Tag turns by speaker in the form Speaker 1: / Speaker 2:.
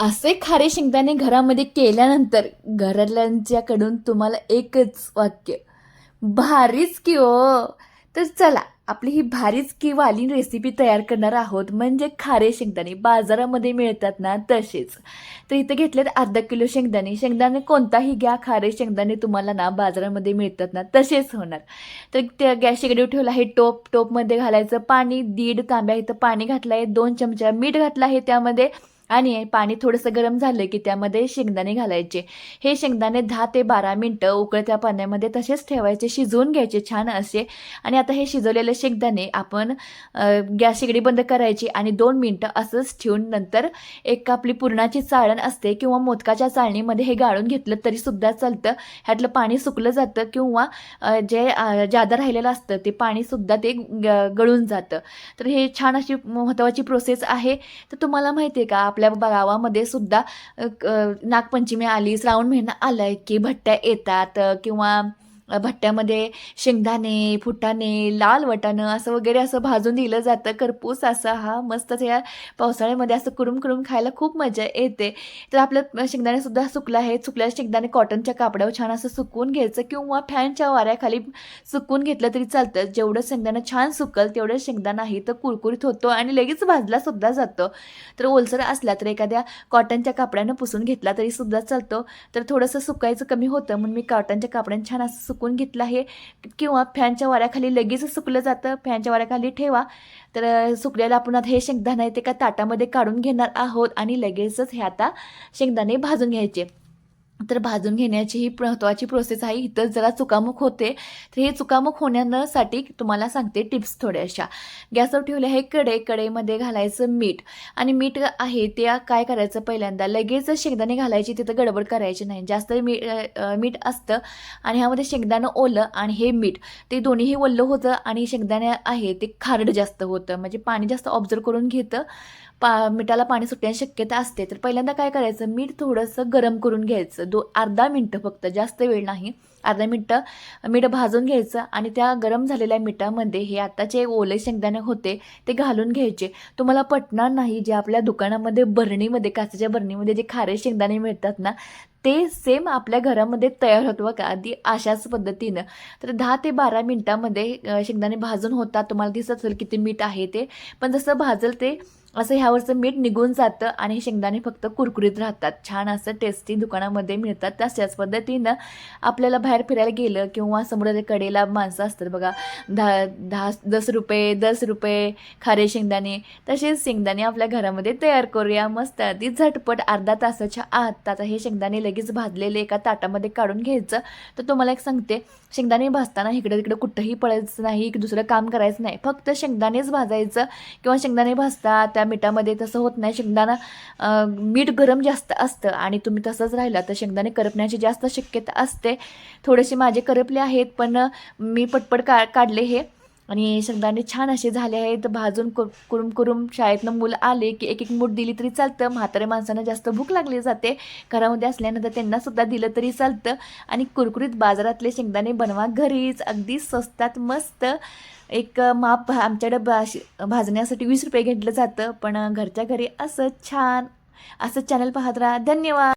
Speaker 1: असे खारे शेंगदाणे घरामध्ये केल्यानंतर घरातल्यांच्याकडून तुम्हाला एकच वाक्य. भारीच की ओ तर चला आपली ही भारीच की वाली रेसिपी तयार करणार आहोत. म्हणजे खारे शेंगदाणे बाजारामध्ये मिळतात ना तसेच. तर इथे घेतलेत अर्धा किलो शेंगदाणे. शेंगदाणे कोणताही घ्या खारे शेंगदाणे तुम्हाला ना बाजारामध्ये मिळतात ना तसेच होणार. तर त्या गॅस शेगडीवर ठेवलं आहे टोप. टोपमध्ये घालायचं पाणी दीड तांब्या इथं पाणी घातलं आहे दोन चमचा मीठ घातलं आहे त्यामध्ये. आणि पाणी थोडंसं गरम झालं की त्यामध्ये शेंगदाणे घालायचे. हे शेंगदाणे दहा ते बारा मिनटं उकळत्या पाण्यामध्ये तसेच ठेवायचे शिजवून घ्यायचे छान असे. आणि आता हे शिजवलेले शेंगदाणे आपण गॅस शेगडी बंद करायची आणि दोन मिनटं असंच ठेवून नंतर एक आपली पुरणाची चाळण असते किंवा मोदकाच्या चाळणीमध्ये हे गाळून घेतलं तरी सुद्धा चालतं. ह्यातलं पाणी सुकलं जातं किंवा जे जादा राहिलेलं असतं ते पाणीसुद्धा ते ग- गळून जातं. तर हे छान अशी महत्त्वाची प्रोसेस आहे. तर तुम्हाला माहिती आहे का आपल्या आपल्या गावामध्ये सुद्धा नागपंचमी आली श्रावण महिना आलाय की भट्ट्या येतात किंवा भट्ट्यामध्ये शेंगदाणे फुटाणे लाल वटाणं असं वगैरे असं भाजून दिलं जातं. करपूस असा हा मस्त या पावसाळ्यामध्ये असं कुरुम कुरुम खायला खूप मजा येते. तर आपलं शेंगदाणेसुद्धा सुकलं आहे. सुकल्या शेंगदाणे कॉटनच्या कापडावर छान असं सुकवून घ्यायचं किंवा फॅनच्या वाऱ्याखाली सुकवून घेतलं तरी चालतं. जेवढं शेंगदाणं छान सुकल तेवढं शेंगदाणा आहे तर कुरकुरीत होतो आणि लगेच भाजलासुद्धा जातो. तर ओलसर असला तर एखाद्या कॉटनच्या कापड्यानं पुसून घेतला तरी सुद्धा चालतो. तर थोडंसं सुकायचं कमी होतं म्हणून मी कॉटनच्या कापड्यानं छान असं सुक सुकून घेतलं आहे किंवा फॅनच्या वाऱ्याखाली लगेच सुकलं जातं फॅनच्या वाऱ्याखाली ठेवा. तर सुकलेलं आपण आता हे शेंगदाणा आहे ते का ताटामध्ये काढून घेणार आहोत आणि लगेचच हे आता शेंगदाणे भाजून घ्यायचे. तर भाजून घेण्याची ही महत्त्वाची प्रोसेस आहे. इथं जरा चुकामुक होते. तर हे चुकामुक होण्यासाठी तुम्हाला सांगते टिप्स थोड्याशा. गॅसवर ठेवले आहे कडे कडेमध्ये घालायचं मीठ. आणि मीठ आहे ते काय करायचं? पहिल्यांदा लगेच शेंगदाणे घालायची तिथं गडबड करायची नाही. जास्त मी मीठ असतं आणि ह्यामध्ये शेंगदाणं ओलं आणि हे मीठ. ते दोन्हीही ओलं होतं आणि शेंगदाणे आहे ते खारड जास्त होतं. म्हणजे पाणी जास्त ऑब्झर्व करून घेतं. पा मिठाला पाणी सुटण्याची शक्यता असते. तर पहिल्यांदा काय करायचं? मीठ थोडंसं गरम करून घ्यायचं. दो अर्धा मिनटं फक्त जास्त वेळ नाही. अर्धा मिनटं मीठ भाजून घ्यायचं आणि त्या गरम झालेल्या मिठामध्ये हे आताचे ओले शेंगदाणे होते ते घालून घ्यायचे. तुम्हाला पटणार नाही जे आपल्या दुकानामध्ये बरणीमध्ये काचेच्या बरणीमध्ये जे खारे शेंगदाणे मिळतात ना ते सेम आपल्या घरामध्ये तयार होतं बघा आधी अशाच पद्धतीनं. तर दहा ते बारा मिनटामध्ये शेंगदाणे भाजून होतात तुम्हाला दिसत असेल किती मीठ आहे ते. पण जसं भाजल ते असं ह्यावरचं मीठ निघून जातं आणि शेंगदाणे फक्त कुरकुरीत राहतात. छान असं टेस्टी दुकानामध्ये मिळतात. तशाच पद्धतीनं आपल्याला बाहेर फिरायला गेलं किंवा समुद्राच्या कडेला माणसं असतात बघा. दहा दहा दस रुपये दस रुपये खारे शेंगदाणे. तसेच शेंगदाणे आपल्या घरामध्ये तयार करूया. मस्त अगदी झटपट अर्धा तासाच्या आत आता हे शेंगदाणे लगेच भाजलेले एका ताटामध्ये काढून घ्यायचं. तर तुम्हाला एक सांगते. शेंगदाणे भाजताना इकडे तिकडे कुठंही पळायचं नाही दुसरं काम करायचं नाही. फक्त शेंगदाणेच भाजायचं किंवा शेंगदाणे भाजतात त्या मिठामध्ये तसं होत नाही. शेंगदाणा मीठ गरम जास्त असतं आणि तुम्ही तसंच राहिला तर शेंगदाणे करपण्याची जास्त शक्यता असते. थोडेसे माझे करपले आहेत पण मी पटपट का काढले हे. आणि शेंगदाणे छान असे झाले आहेत. भाजून कुर कुरुम कुरुम शाळेतनं मुलं आले की एक एक मूठ दिली तरी चालतं. म्हाताऱ्या माणसांना जास्त भूक लागली जाते. घरामध्ये असल्यानंतर त्यांनासुद्धा दिलं तरी चालतं. आणि कुरकुरीत बाजारातले शेंगदाणे बनवा घरीच. अगदी स्वस्तात मस्त. एक माप आमच्याकडे भाज भाजण्यासाठी वीस रुपये घेतलं जातं. पण घरच्या घरी असं छान असं चॅनल पाहत राहा. धन्यवाद!